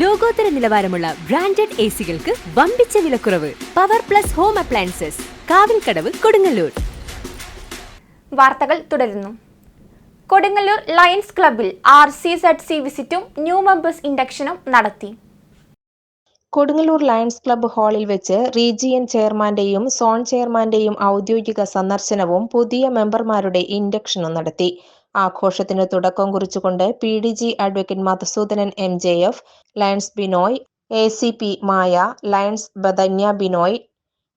ലോകോത്തര നിലവാരമുള്ള branded A സികൾക്ക് വമ്പിച്ച വിലക്കുറവ്. Power plus home appliances. Kavilkadavu Kodungallur. വാർത്തകൾ തുടരുന്നു. കൊടുങ്ങല്ലൂർ ലയൺസ് ക്ലബിൽ ആർ സി സെഡ് സി വിസിറ്റും ന്യൂ മെമ്പേഴ്സ് ഇൻഡക്ഷനും നടത്തി. കൊടുങ്ങല്ലൂർ ലയൺസ് ക്ലബ്ബ് ഹാളിൽ വെച്ച് റീജിയൻ ചെയർമാന്റെയും സോൺ ചെയർമാന്റെയും ഔദ്യോഗിക സന്ദർശനവും പുതിയ മെമ്പർമാരുടെ ഇൻഡക്ഷനും നടത്തി. ആഘോഷത്തിന് തുടക്കം കുറിച്ചുകൊണ്ട് P D G advocate Madhusoodanan M J F lions Binoy A C P Maya lions ബദന്യ Binoy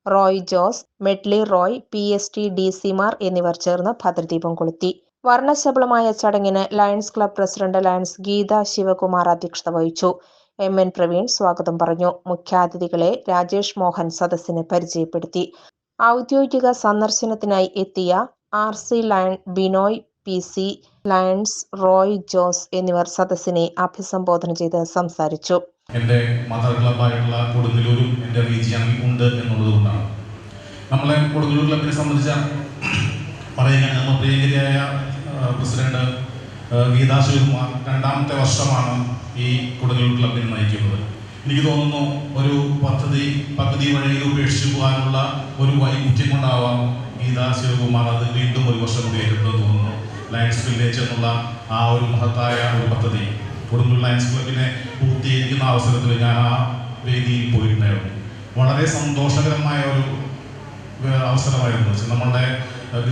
Roy Jose Medley Roy P S T D സിമാർ എന്നിവർ ചേർന്ന് ഭദ്രദീപം കൊളുത്തി. വർണശബളമായ ചടങ്ങിന് lions club president lions Geetha Sivakumar അധ്യക്ഷത വഹിച്ചു. എം എൻ പ്രവീൺ സ്വാഗതം പറഞ്ഞു. മുഖ്യാതിഥികളെ രാജേഷ് മോഹൻ സദസ്സിനെ പരിചയപ്പെടുത്തി. ഔദ്യോഗിക സന്ദർശനത്തിനായി എത്തിയ R C lion Binoy P C lions Roy Jose എന്നിവർ സദസ്സിനെ അഭിസംബോധന ചെയ്ത് സംസാരിച്ചു. എന്റെ മദർ ക്ലബായിട്ടുള്ള കൊടുങ്ങല്ലൂരും എന്റെ റീജിയനിൽ ഉണ്ട് എന്നുള്ളത് കൊണ്ടാണ്. നമ്മളെ കൊടുങ്ങല്ലൂർ ക്ലബിനെ സംബന്ധിച്ച പറയുകയാണെങ്കിൽ നമ്മൾ പ്രിയങ്കരിയായ പ്രസിഡന്റ് ഗീതാ ശിവകുമാർ രണ്ടാമത്തെ വർഷമാണ് ഈ കൊടുങ്ങല്ലൂർ ക്ലബിനെ നയിക്കുന്നത്. എനിക്ക് തോന്നുന്നു ഒരു പദ്ധതി പദ്ധതി വഴിയിൽ ഉപേക്ഷിച്ചു പോകാനുള്ള ഒരു വൈമുഖ്യം കൊണ്ടാവാം ഗീതാ ശിവകുമാർ അത് വീണ്ടും ഒരു വർഷം കൂടി എടുത്തത് തോന്നുന്നു. ലയൺസ് വില്ലേജ് എന്നുള്ള ആ ഒരു മഹത്തായ ഒരു പദ്ധതി. കൊടുങ്ങൂർ ലയൺസ് ക്ലബിനെ പൂർത്തീകരിക്കുന്ന അവസരത്തിൽ ഞാൻ ആ വേദിയിൽ പോയിട്ടുണ്ടായിരുന്നു. വളരെ സന്തോഷകരമായ ഒരു അവസരമായിരുന്നു. നമ്മളുടെ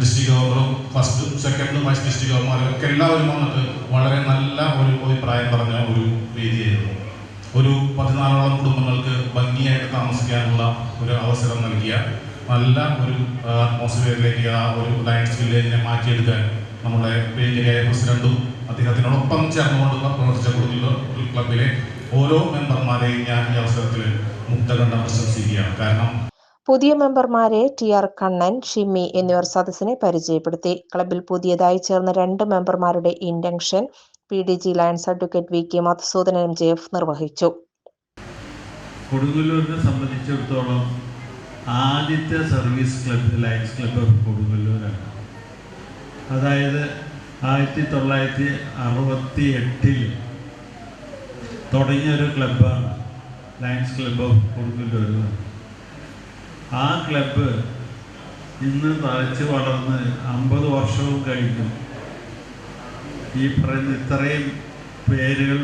ഡിസ്ട്രിക്ട് ഗവർണറും ഫസ്റ്റ് സെക്കൻഡ് വൈസ് ഡിസ്ട്രിക്ട് ഗവർണറും ഒക്കെ എല്ലാവരും വന്നിട്ട് വളരെ നല്ല ഒരു അഭിപ്രായം പറഞ്ഞ ഒരു വേദിയായിരുന്നു. ഒരു പതിനാലോളം കുടുംബങ്ങൾക്ക് ഭംഗിയായിട്ട് താമസിക്കാനുള്ള ഒരു അവസരം നൽകിയ നല്ല ഒരു അറ്റ്മോസ്ഫിയറിലേക്ക് ആ ഒരു ലയൺസ് വില്ലേജിനെ മാറ്റിയെടുക്കാൻ നമ്മുടെ പേരിയായ പ്രസിഡന്റും അദ്ദേഹത്തിനോടൊപ്പം ചേർന്നുകൊണ്ട് പ്രവർത്തിച്ച കുടുംബ ക്ലബിലെ ഓരോ മെമ്പർമാരെയും ഞാൻ ഈ അവസരത്തിൽ മുക്തകണ്ഠം പ്രശംസിക്കുകയാണ്. കാരണം പുതിയ മെമ്പർമാരെ ടി ആർ കണ്ണൻ ഷിമ്മി എന്നിവർ സദസ്സിനെ പരിചയപ്പെടുത്തി. ക്ലബിൽ പുതിയതായി ചേർന്ന രണ്ട് മെമ്പർമാരുടെ induction P D G lions advocate V K Madhusoodana M J F നിർവഹിച്ചു. കൊടുങ്ങല്ലൂരിനെ സംബന്ധിച്ചിടത്തോളം ആദ്യത്തെ service club lions club of കൊടുങ്ങല്ലൂരാണ്. അതായത് ആയിരത്തി തൊള്ളായിരത്തി അറുപത്തി എട്ടിൽ തുടങ്ങിയൊരു ക്ലബ്ബാണ്. ലയൺസ് ക്ലബ്ബ് ഓഫ് കൊടുങ്ങല്ലൂർ ആ ക്ലബ്ബ് ഇന്ന് തഴച്ച് വളർന്ന് അമ്പത് വർഷവും കഴിഞ്ഞു. ഈ പറയുന്ന ഇത്രയും പേരുകൾ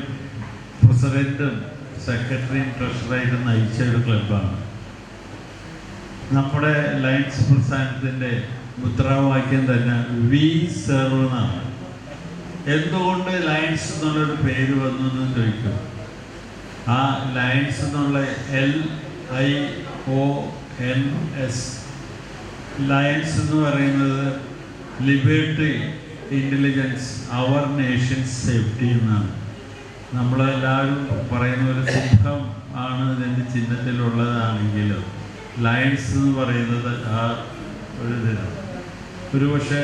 പ്രസിഡന്റും സെക്രട്ടറിയും ട്രഷറായിട്ടും നയിച്ച ഒരു ക്ലബ്ബാണ്. നമ്മുടെ ലയൺസ് പ്രസ്ഥാനത്തിന്റെ മുദ്രാവാക്യം തന്നെ വി സെർവ് എന്തുകൊണ്ട് ലയൺസ് എന്നുള്ളൊരു പേര് വന്നു എന്ന് ചോദിക്കും. ആ ലയൺസ് എന്നുള്ള L I O N S. Lions എന്ന് പറയുന്നത് liberty intelligence our nation safety എന്നാണ്. നമ്മളെല്ലാവരും പറയുന്ന ഒരു സിംഹം ആണ് ഇതിന്റെ ചിഹ്നത്തിലുള്ളതാണെങ്കിലും ലയൺസ് എന്ന് പറയുന്നത് ആ ഒരു ഇതിനാണ് ഒരുപക്ഷെ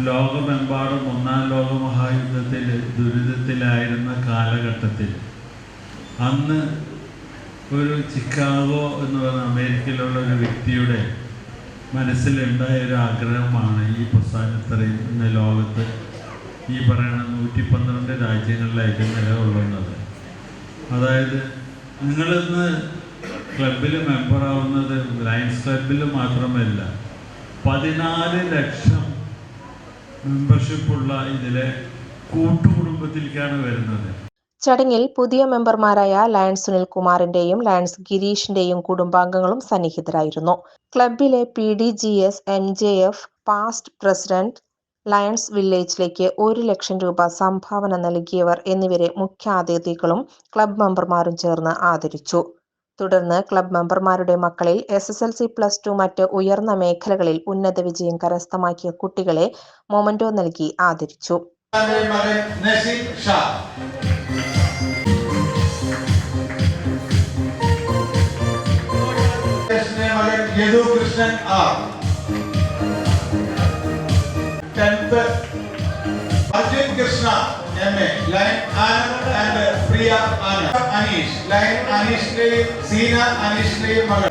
ലോകമെമ്പാടും ഒന്നാം ലോക മഹായുദ്ധത്തിൽ ദുരിതത്തിലായിരുന്ന കാലഘട്ടത്തിൽ. അന്ന് ഒരു ചിക്കാഗോ എന്ന് പറയുന്ന അമേരിക്കയിലുള്ള ഒരു വ്യക്തിയുടെ മനസ്സിലുണ്ടായ ഒരു ആഗ്രഹമാണ് ഈ പ്രസ്ഥാനത്രയും ഇന്ന് ലോകത്ത് ഈ പറയുന്ന നൂറ്റി പന്ത്രണ്ട് രാജ്യങ്ങളിലായിട്ട് നിലകൊള്ളുന്നത്. അതായത് നിങ്ങളിന്ന് ക്ലബിൽ മെമ്പറാവുന്നത് ലയൻസ് ക്ലബിൽ മാത്രമല്ല പതിനാല് ലക്ഷം മെമ്പർഷിപ്പുള്ള ഇതിലെ കൂട്ടുകുടുംബത്തിലേക്കാണ് വരുന്നത്. ചടങ്ങിൽ പുതിയ മെമ്പർമാരായ ലയൺസ് സുനിൽകുമാറിന്റെയും ലയൺസ് ഗിരീഷിന്റെയും കുടുംബാംഗങ്ങളും സന്നിഹിതരായിരുന്നു. ക്ലബിലെ P D G S M J F past president lions വില്ലേജിലേക്ക് ഒരു ലക്ഷം രൂപ സംഭാവന നൽകിയവർ എന്നിവരെ മുഖ്യാതിഥികളും ക്ലബ് മെമ്പർമാരും ചേർന്ന് ആദരിച്ചു. തുടർന്ന് ക്ലബ് മെമ്പർമാരുടെ മക്കളിൽ S S L C plus two മറ്റ് ഉയർന്ന മേഖലകളിൽ ഉന്നത വിജയം കരസ്ഥമാക്കിയ കുട്ടികളെ മൊമന്റോ നൽകി ആദരിച്ചു. Krishnan R tenth Arjun Krishna M A lion Anand and Priya Anand Aneesh lion അനീഷിന്റെയും Seena അനീഷിന്റെയും മകൾ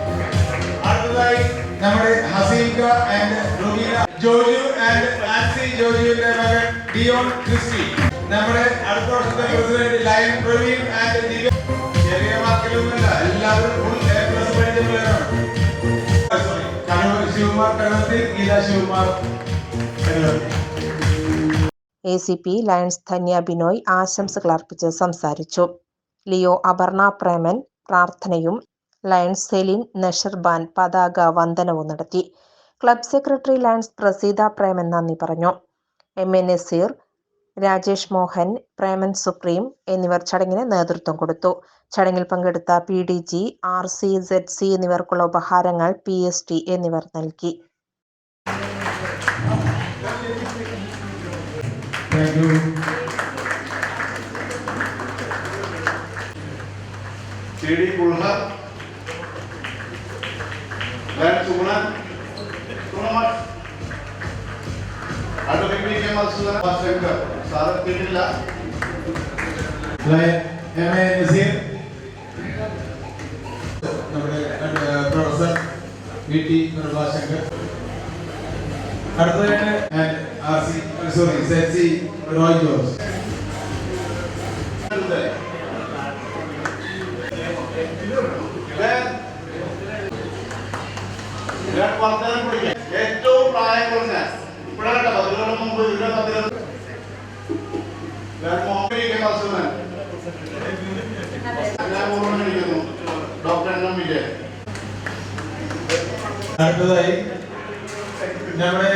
അടുത്തതായി നമ്മുടെ ഹസീൻക ആൻഡ് റുബീന ജോജു ആൻഡ് ആൻസി ജോജുവിന്റെ മകൻ ഡിയോൺ ക്രിസ്റ്റി. നമ്മുടെ അടുത്ത വർഷത്തെ president lion Praveen and Divya ചെറിയ വാക്കിലൊന്നുമല്ല എല്ലാവരും ഫുൾ എ പ്ലസ് പഠിച്ച പിള്ളേരാണ് Kannur Sivakumar കണ്ണത്തിൽ Geetha Sivakumar Kannur A C P lions Dhanya Binoy ആശംസകൾ അർപ്പിച്ച് സംസാരിച്ചു. ലിയോ അപർണ പ്രേമൻ പ്രാർത്ഥനയും ലയൺസ് സെലിൻ നഷർബാൻ പതാക വന്ദനവും നടത്തി. Club secretary lions Praseetha Preman നന്ദി പറഞ്ഞു. M A Nazeer Rajesh Mohan Preman supreme എന്നിവർ ചടങ്ങിന് നേതൃത്വം കൊടുത്തു. ചടങ്ങിൽ പങ്കെടുത്ത P D G R C Z C എന്നിവർക്കുള്ള ഉപഹാരങ്ങൾ പി എസ് ടി എന്നിവർ നൽകി. Thank you C D കുൾഹ lion Sugunan Sugunan advocate V K Madhusoodanan വാസങ്കർ sir എത്തിയിട്ടില്ല ലയൻ എം എ നസീർ നമ്മുടെ പ്രൊഫസർ വി ടി പ്രഭാശങ്കർ അടുത്തതായിട്ട് സോറി സെറ്റ് സി റോയ് പിടിക്കാൻ ഏറ്റവും പ്രായം കുറഞ്ഞ ഇപ്പോഴല്ല പതിനൊന്ന് മുമ്പ് ഇവിടെ പതിനൊന്ന് അടുത്തതായി നമ്മുടെ